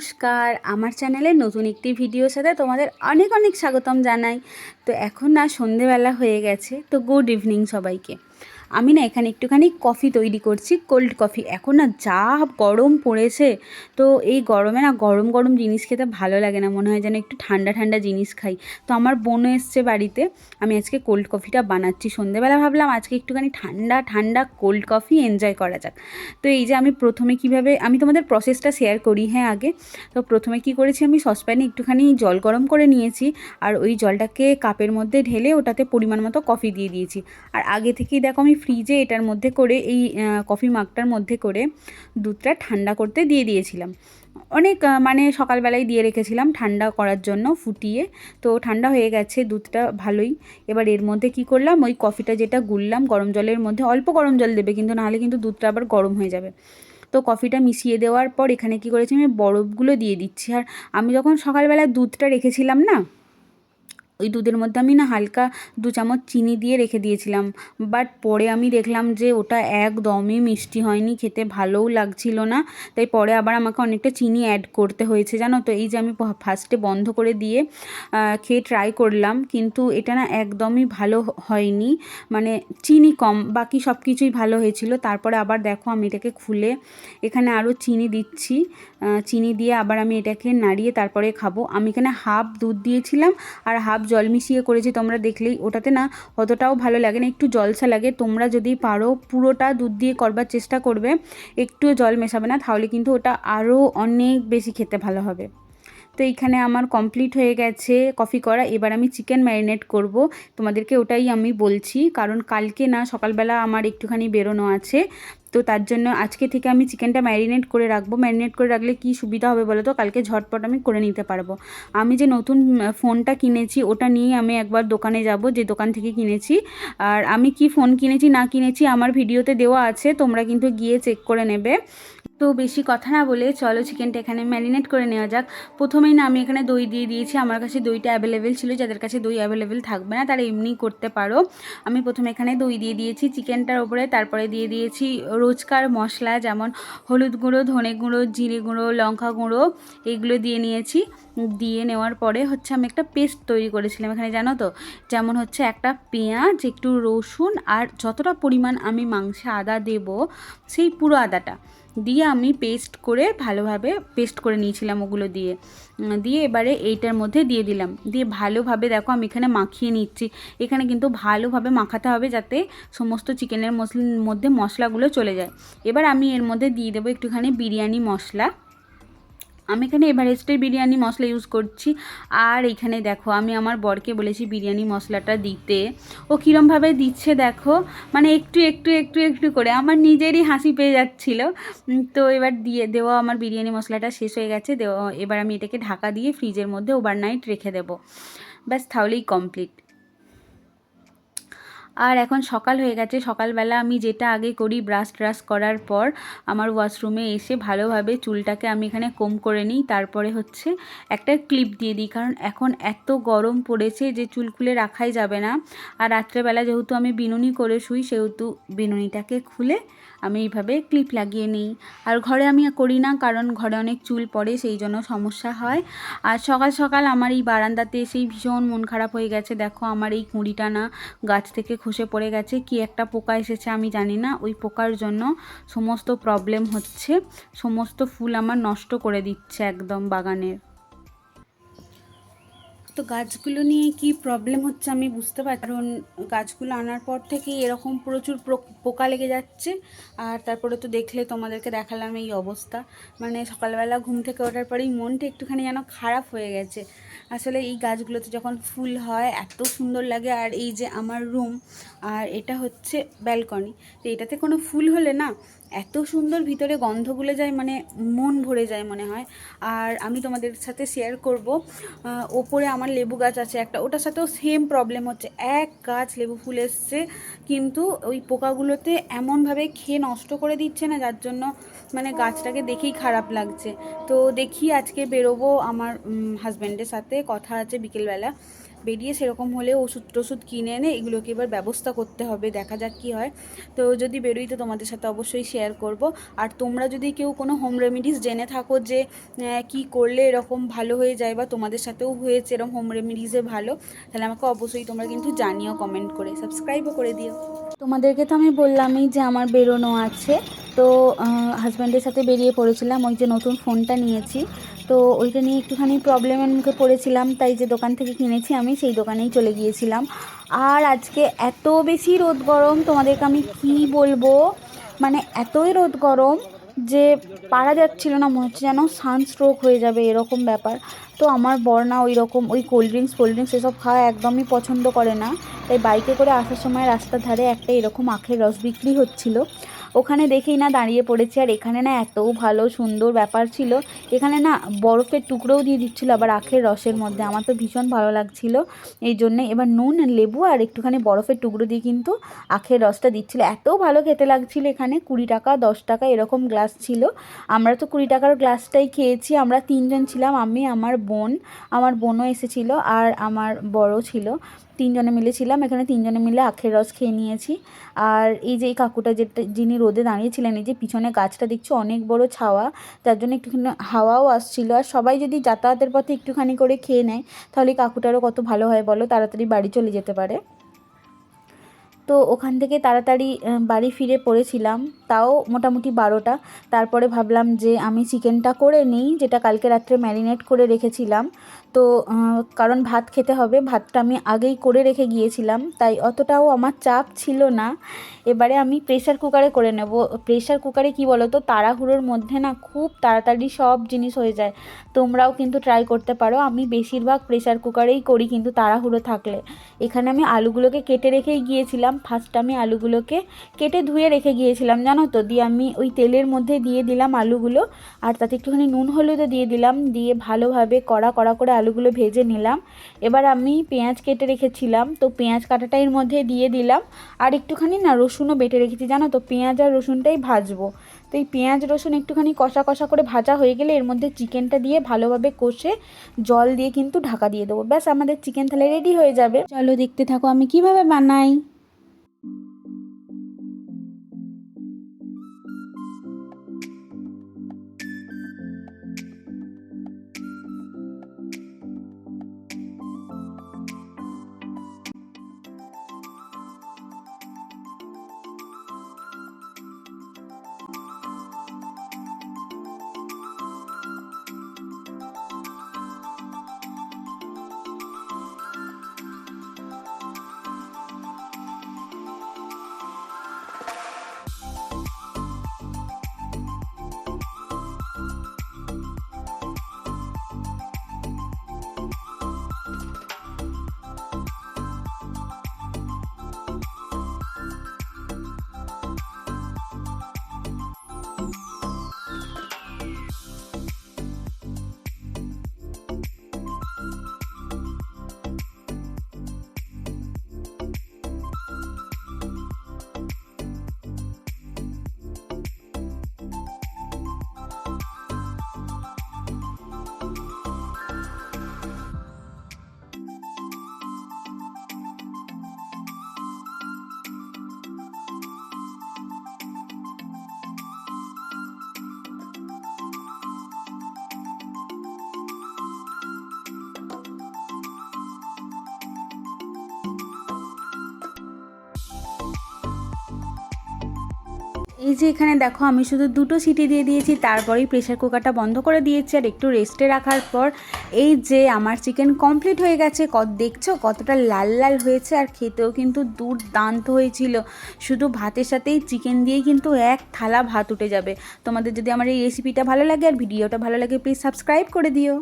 নমস্কার। আমার চ্যানেলে নতুন একটি ভিডিওর সাথে তোমাদের অনেক অনেক স্বাগতম জানাই। তো এখন না সন্ধেবেলা হয়ে গেছে, তো গুড ইভিনিং সবাইকে। আমি না এখানে একটুখানি কফি তৈরি করছি কোল্ড কফি এখন না যা গরম পড়েছে, তো এই গরমে না গরম গরম জিনিস খেতে ভালো লাগে না, মনে হয় যেন একটু ঠান্ডা ঠান্ডা জিনিস খাই। তো আমার বোনও এসছে বাড়িতে, আমি আজকে কোল্ড কফিটা বানাচ্ছি। সন্ধেবেলা ভাবলাম আজকে একটুখানি ঠান্ডা ঠান্ডা কোল্ড কফি এনজয় করা যাক। তো এই যে আমি প্রথমে কীভাবে, আমি তোমাদের প্রসেসটা শেয়ার করি হ্যাঁ আগে। তো প্রথমে কি করেছি আমি সসপ্যানে একটুখানি জল গরম করে নিয়েছি, আর ওই জলটাকে কাপের মধ্যে ঢেলে ওটাতে পরিমাণ মতো কফি দিয়ে দিয়েছি। আর আগে থেকেই দেখো আমি ফ্রিজে এটার মধ্যে করে, এই কফি মাগটার মধ্যে করে দুধটা ঠান্ডা করতে দিয়ে দিয়েছিলাম। অনেক মানে সকালবেলায় দিয়ে রেখেছিলাম ঠান্ডা করার জন্য ফুটিয়ে। তো ঠান্ডা হয়ে গেছে, দুধটা ভালোই। এবার এর মধ্যে কি করলাম? ওই কফিটা যেটা গুললাম, গরম জলের মধ্যে, অল্প গরম জল দেবে কিন্তু, নাহলে কিন্তু দুধটা আবার গরম হয়ে যাবে। তো কফিটা মিশিয়ে দেওয়ার পর এখানে কি করেছি, আমি বরফগুলো দিয়ে দিচ্ছি। আর আমি যখন সকালবেলা দুধটা রেখেছিলাম না ওই দুধের মধ্যে আমি না হালকা দু চামচ চিনি দিয়ে রেখে দিয়েছিলাম। বাট পরে আমি দেখলাম যে ওটা একদমই মিষ্টি হয়নি, খেতে ভালোও লাগছিল না। তাই পরে আবার আমাকে অনেকটা চিনি অ্যাড করতে হয়েছে, জানো তো? এই যে আমি ফার্স্টে বন্ধ করে দিয়ে খেয়ে ট্রাই করলাম, কিন্তু এটা না একদমই ভালো হয়নি। মানে চিনি কম, বাকি সব কিছুই ভালো হয়েছিল। তারপরে আবার দেখো আমি এটাকে খুলে এখানে আরও চিনি দিচ্ছি। চিনি দিয়ে আবার আমি এটাকে নাড়িয়ে তারপরে খাব। আমি এখানে হাফ দুধ দিয়েছিলাম, আর হাফ জল মিশিয়ে করেছি তোমরা দেখলেই ওটাতে না অতটাও ভালো লাগে না, একটু জলসা লাগে। তোমরা যদি পারো পুরোটা দুধ দিয়ে করবার চেষ্টা করবে একটু জল মেশাবে না, তাহলে কিন্তু ওটা আরও অনেক বেশি খেতে ভালো হবে। তো এইখানে আমার কমপ্লিট হয়ে গেছে কফি করা। এবার আমি চিকেন ম্যারিনেট করব। তোমাদেরকে ওটাই আমি বলছি, কারণ কালকে না সকালবেলা আমার একটুখানি বেরোনো আছে। তো তার জন্য আজকে থেকে আমি চিকেনটা ম্যারিনেট করে রাখব। ম্যারিনেট করে রাখলে কি সুবিধা হবে বলো তো? কালকে ঝটপট আমি করে নিতে পারব। আমি যে নতুন ফোনটা কিনেছি, ওটা নিয়ে আমি একবার দোকানে যাব, যে দোকান থেকে কিনেছি। আর আমি কি ফোন কিনেছি না কিনেছি আমার ভিডিওতে দেওয়া আছে, তোমরা কিন্তু গিয়ে চেক করে নেবে। তো বেশি কথা না বলে চলো চিকেনটা এখানে ম্যারিনেট করে নেওয়া যাক। প্রথমেই না আমি এখানে দই দিয়ে দিয়েছি। আমার কাছে দইটা অ্যাভেলেবেল ছিল, যাদের কাছে দই অ্যাভেলেবেল থাকবে না, তারা এমনি করতে পারো। আমি প্রথমে এখানে দই দিয়ে দিয়েছি চিকেনটার ওপরে, তারপরে দিয়ে দিয়েছি রোজকার মশলা, যেমন হলুদ গুঁড়ো, ধনে গুঁড়ো, জিরে গুঁড়ো, লঙ্কা গুঁড়ো, এগুলো দিয়ে নিয়েছি। দিয়ে নেওয়ার পরে হচ্ছে আমি একটা পেস্ট তৈরি করেছিলাম এখানে, জানো তো? যেমন হচ্ছে একটা পেঁয়াজ, একটু রসুন, আর যতটা পরিমাণ আমি মাংসে আদা দেব, সেই পুরো আদাটা দিয়ে আমি পেস্ট করে ভালোভাবে পেস্ট করে নিয়েছিলাম ওগুলো দিয়ে। দিয়ে এবারে এইটার মধ্যে দিয়ে দিলাম। দিয়ে ভালোভাবে দেখো আমি এখানে মাখিয়ে নিচ্ছি। এখানে কিন্তু ভালোভাবে মাখাতে হবে যাতে সমস্ত চিকেনের মশলার মধ্যে মশলাগুলো চলে যায়। এবার আমি এর মধ্যে দিয়ে দেবো একটুখানি বিরিয়ানি মশলা। আমি এখানে এভারেস্টের বিরিয়ানি মশলা ইউজ করছি। আর এখানে দেখো, আমি আমার বরকে বলেছি বিরিয়ানি মশলাটা দিতে। ও কীরমভাবে দিচ্ছে দেখো মানে একটু একটু একটু একটু করে। আমার নিজেরই হাসি পেয়ে যাচ্ছিল। তো এবার দিয়ে দেওয়া আমার বিরিয়ানি মশলাটা শেষ হয়ে গেছে। দেওয়া, এবার আমি এটাকে ঢাকা দিয়ে ফ্রিজের মধ্যে ওভারনাইট রেখে দেবো। ব্যাস, তাহলেই কমপ্লিট আর এখন সকাল হয়ে গেছে। সকালবেলা আমি যেটা আগে করি ব্রাশ ট্রাশ করার পর আমার ওয়াশরুমে এসে ভালোভাবে চুলটাকে আমি এখানে কম করে নিই। তারপরে হচ্ছে একটা ক্লিপ দিয়ে দিই। কারণ এখন এত গরম পড়েছে যে চুল খুলে রাখাই যাবে না। আর রাত্রেবেলা যেহেতু আমি বিনুনি করে শুই, সেহেতু বিনুনিটাকে খুলে আমি এইভাবে ক্লিপ লাগিয়ে নিই। আর ঘরে আমি করি না, কারণ ঘরে অনেক চুল পড়ে, সেই জন্য সমস্যা হয়। আর সকাল সকাল আমার এই বারান্দাতে এসেই ভীষণ মন খারাপ হয়ে গেছে। দেখো আমার এই কুঁড়িটা না গাছ থেকে খসে পড়ে গেছে। কি একটা পোকা এসেছে আমি জানি না। ওই পোকার জন্য সমস্ত প্রবলেম হচ্ছে। সমস্ত ফুল আমার নষ্ট করে দিচ্ছে একদম বাগানের। তো গাছগুলো নিয়ে কি প্রবলেম হচ্ছে আমি বুঝতে পারছি কারণ গাছগুলো আনার পর থেকেই এরকম প্রচুর পোকা লেগে যাচ্ছে। আর তারপরে তো দেখলে তোমাদেরকে দেখালাম এই অবস্থা। মানে সকালবেলা ঘুম থেকে ওঠার পরেই মনটা একটুখানি যেন খারাপ হয়ে গেছে। আসলে এই গাছগুলোতে যখন ফুল হয়, এত সুন্দর লাগে। আর এই যে আমার রুম আর এটা হচ্ছে ব্যালকনি তো এটাতে কোনো ফুল হলে না এত সুন্দর ভিতরে গন্ধগুলো যায় মানে মন ভরে যায় মনে হয়। আর আমি তোমাদের সাথে শেয়ার করব ওপরে আমার লেবু গাছ আছে একটা, ওটার সাথেও সেম প্রবলেম হচ্ছে। এক গাছ লেবু ফুল এসছে, কিন্তু ওই পোকাগুলোতে এমনভাবে খেয়ে নষ্ট করে দিচ্ছে না, যার জন্য মানে গাছটাকে দেখেই খারাপ লাগছে। তো দেখি আজকে বেরোবো আমার হাজব্যান্ডের সাথে, কথা আছে বিকেলবেলা। বেরিয়ে সেরকম হলে ওষুধ টষুধ কিনে এনে এগুলোকে এবার ব্যবস্থা করতে হবে, দেখা যাক কী হয়। তো যদি বেরোই তো তোমাদের সাথে অবশ্যই শেয়ার করব। আর তোমরা যদি কেউ কোনো হোম রেমিডিস জেনে থাকো যে কি করলে এরকম ভালো হয়ে যায় বা তোমাদের সাথেও হয়েছে এরকম হোম রেমিডিসে ভালো, তাহলে আমাকে অবশ্যই তোমরা কিন্তু জানিও কমেন্ট করে সাবস্ক্রাইবও করে দিও। তোমাদেরকে তো আমি বললামই যে আমার বেরোনো আছে। তো হাজব্যান্ডের সাথে বেরিয়ে পড়েছিলাম, ওই যে নতুন ফোনটা নিয়েছি। তো ওইটা নিয়ে একটুখানি প্রবলেমের মুখে পড়েছিলাম, তাই যে দোকান থেকে কিনেছি আমি, সেই দোকানেই চলে গিয়েছিলাম। আর আজকে এত বেশি রোদ গরম, তোমাদেরকে আমি কি বলব? মানে এতই রোদ গরম যে পারা যাচ্ছিল না, মনে হচ্ছে যেন সানস্ট্রোক হয়ে যাবে, এরকম ব্যাপার। তো আমার বর না ওই রকম ওই কোল্ড ড্রিঙ্কস কোল্ড ড্রিঙ্কস এসব খাওয়া একদমই পছন্দ করে না। তাই বাইকে করে আসার সময় রাস্তার ধারে একটা এরকম আখের রস বিক্রি হচ্ছিল। ওখানে দেখেই না দাঁড়িয়ে পড়েছি, আর এখানে না এত ভালো সুন্দর ব্যাপার ছিল। এখানে না বরফের টুকরোও দিয়ে দিচ্ছিল আবার আখের রসের মধ্যে, আমার তো ভীষণ ভালো লাগছিল। এই জন্যে এবার নুন, লেবু আর একটুখানি বরফের টুকরো দিয়ে কিন্তু আখের রসটা দিচ্ছিল। এত ভালো খেতে লাগছিল এখানে, কুড়ি টাকা, দশ টাকা এরকম গ্লাস ছিল। আমরা তো কুড়ি টাকার গ্লাসটাই খেয়েছি, আমরা তিনজন ছিলাম, আমি, আমার বোন, আমার বোনও এসেছিল আর আমার বড় ছিল। তিনজনে মিলে ছিলাম, এখানে তিনজনে মিলে আখের রস খেয়ে নিয়েছি। আর এই যে এই কাকুটা যেটা, যিনি রোদে দাঁড়িয়েছিলেন, এই যে পিছনে গাছটা দেখছি অনেক বড় ছাওয়া তার জন্য একটুখানি হাওয়াও আসছিল। আর সবাই যদি যাতায়াতের পথে একটুখানি করে খেয়ে নেয়, তাহলে কাকুটারও কত ভালো হয় বলো? তাড়াতাড়ি বাড়ি চলে যেতে পারে। তো ওখান থেকে তাড়াতাড়ি বাড়ি ফিরে পড়েছিলাম। তাও মোটামুটি বারোটা। তারপরে ভাবলাম যে আমি চিকেনটা করে নিই, যেটা কালকে রাত্রে ম্যারিনেট করে রেখেছিলাম। তো কারণ ভাত খেতে হবে, ভাতটা আমি আগেই করে রেখে গিয়েছিলাম। তাই অতটাও আমার চাপ ছিল না। এবারে আমি প্রেশার কুকারে করে নেব। প্রেশার কুকারে কি বলো তো তাড়াহুড়োর মধ্যে না খুব তাড়াতাড়ি সব জিনিস হয়ে যায়। তোমরাও কিন্তু ট্রাই করতে পারো। আমি বেশিরভাগ প্রেশার কুকারেই করি কিন্তু তাড়াহুড়ো থাকলে। এখানে আমি আলুগুলোকে কেটে রেখেই গিয়েছিলাম। ফার্স্ট আমি আলুগুলোকে কেটে ধুয়ে রেখে গিয়েছিলাম, জানো তো? দিয়ে আমি ওই তেলের মধ্যে দিয়ে দিলাম আলুগুলো, আর তাতে একটুখানি নুন হলুদও দিয়ে দিলাম, দিয়ে ভালোভাবে কড়া কড়া করে আলুগুলো ভেজে নিলাম। এবার আমি পেঁয়াজ কেটে রেখেছিলাম, তো পেঁয়াজ কাটাটা এর মধ্যে দিয়ে দিলাম, আর একটুখানি না রসুনও বেটে রেখেছি, জানো তো? পেঁয়াজ আর রসুনটাই ভাজবো। তো এই পেঁয়াজ রসুন একটুখানি কষা কষা করে ভাজা হয়ে গেলে এর মধ্যে চিকেনটা দিয়ে ভালোভাবে কষে জল দিয়ে কিন্তু ঢাকা দিয়ে দেবো। ব্যাস, আমাদের চিকেন তাহলে রেডি হয়ে যাবে। চলো দেখতে থাকো আমি কীভাবে বানাই। এই যে এখানে দেখো, আমি শুধু দুটো সিটি দিয়ে দিয়েছি, তারপরেই প্রেশার কুকারটা বন্ধ করে দিয়েছি আর একটু রেস্টে রাখার পর এই যে আমার চিকেন কমপ্লিট হয়ে গেছে কত দেখছ কতটা লাল লাল হয়েছে আর খেতেও কিন্তু দুর্দান্ত হয়েছিল। শুধু ভাতের সাথেই চিকেন দিয়েই কিন্তু এক থালা ভাত উঠে যাবে। তোমাদের যদি আমার এই রেসিপিটা ভালো লাগে আর ভিডিওটা ভালো লাগে প্লিজ সাবস্ক্রাইব করে দিও।